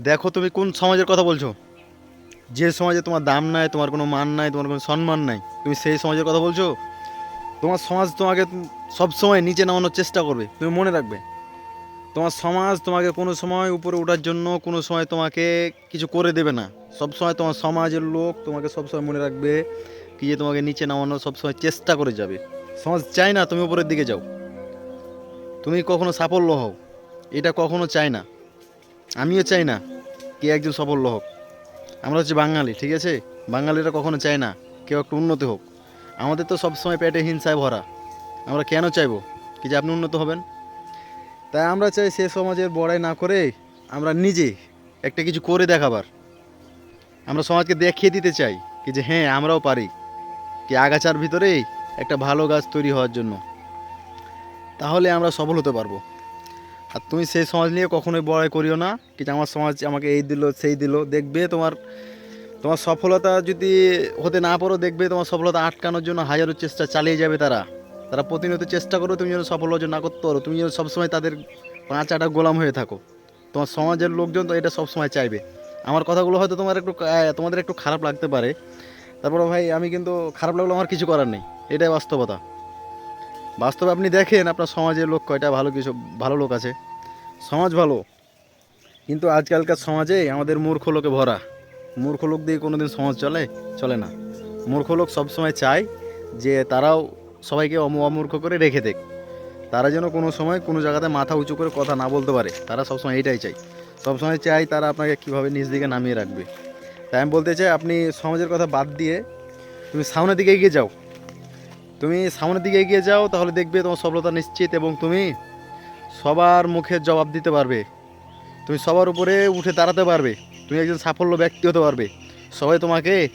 দেখো তুমি কোন সমাজের কথা বলছো? যে সমাজে তোমার দাম নাই, তোমার কোনো মান নাই, তোমার কোনো সম্মান নাই, তুমি সেই সমাজের কথা বলছো? তোমার সমাজ তোমাকে সব সময় নিচে নামানোর চেষ্টা করবে, তুমি মনে রাখবে। তোমার সমাজ তোমাকে কোনো সময় উপরে ওঠার জন্য কোনো সময় তোমাকে কিছু করে দেবে না। সব সময় তোমার সমাজের লোক তোমাকে সব সময় মনে রাখবে কি যে তোমাকে নিচে নামানোর সব সময় চেষ্টা করে যাবে। সমাজ চায় না তুমি উপরের দিকে যাও। তুমি কখনো সাফল্য হও, এটা কখনো চায় না। আমিও চাই না কে একজন সাফল্য হোক। আমরা হচ্ছে বাঙালি, ঠিক আছে? বাঙালিরা কখনো চায় না কেউ একটু উন্নতি হোক। আমাদের তো সবসময় পেটে হিংসায় ভরা। আমরা কেন চাইব কি যে আপনি উন্নত হবেন? তাই আমরা চাই সে সমাজের বড়াই না করে আমরা নিজে একটা কিছু করে দেখাবার। আমরা সমাজকে দেখিয়ে দিতে চাই কি যে হ্যাঁ আমরাও পারি কি আগাছার ভিতরেই একটা ভালো গাছ তৈরি হওয়ার জন্য। তাহলে আমরা সফল হতে পারব। আর তুমি সেই সমাজ নিয়ে কখনোই বড়াই করিও না। কি আমার সমাজ আমাকে এই দিল, সেই দিল। দেখবে তোমার তোমার সফলতা যদি হতে না পারো, দেখবে তোমার সফলতা আটকানোর জন্য হাজারো চেষ্টা চালিয়ে যাবে তারা। তারা প্রতিনিয়ত চেষ্টা করো, তুমি যেন সফল অর্জন না করতে পারো। তুমি যেন সবসময় তাদের পাঁচ আটা গোলাম হয়ে থাকো। তোমার সমাজের লোকজন তো এটা সবসময় চাইবে। আমার কথাগুলো হয়তো তোমার একটু তোমাদের একটু খারাপ লাগতে পারে। তারপরে ভাই, আমি কিন্তু খারাপ লাগল আমার কিছু করার নেই। এটাই বাস্তবতা। বাস্তবে আপনি দেখেন আপনার সমাজের লোক কয়টা, ভালো কিছু, ভালো লোক আছে। সমাজ ভালো, কিন্তু আজকালকার সমাজে আমাদের মূর্খ লোকে ভরা। মূর্খ লোক দিয়ে কোনোদিন সমাজ চলে চলে না। মূর্খ লোক সবসময় চায় যে তারাও সবাইকে অম, অমূর্খ করে রেখে দেখ তারা যেন কোনো সময় কোনো জায়গাতে মাথা উঁচু করে কথা না বলতে পারে। তারা সবসময় এইটাই চাই সবসময় চাই তারা আপনাকে কীভাবে নিজ দিকে নামিয়ে রাখবে। তাই আমি বলতে চাই, আপনি সমাজের কথা বাদ দিয়ে তুমি সামনের দিকে এগিয়ে যাও। তুমি সামনের দিকে এগিয়ে যাও, তাহলে দেখবে তোমার সফলতা নিশ্চিত এবং তুমি সবার মুখে জবাব দিতে পারবে। তুমি সবার উপরে উঠে দাঁড়াতে পারবে। তুমি একজন সাফল্য ব্যক্তি হতে পারবে। সবাই তোমাকে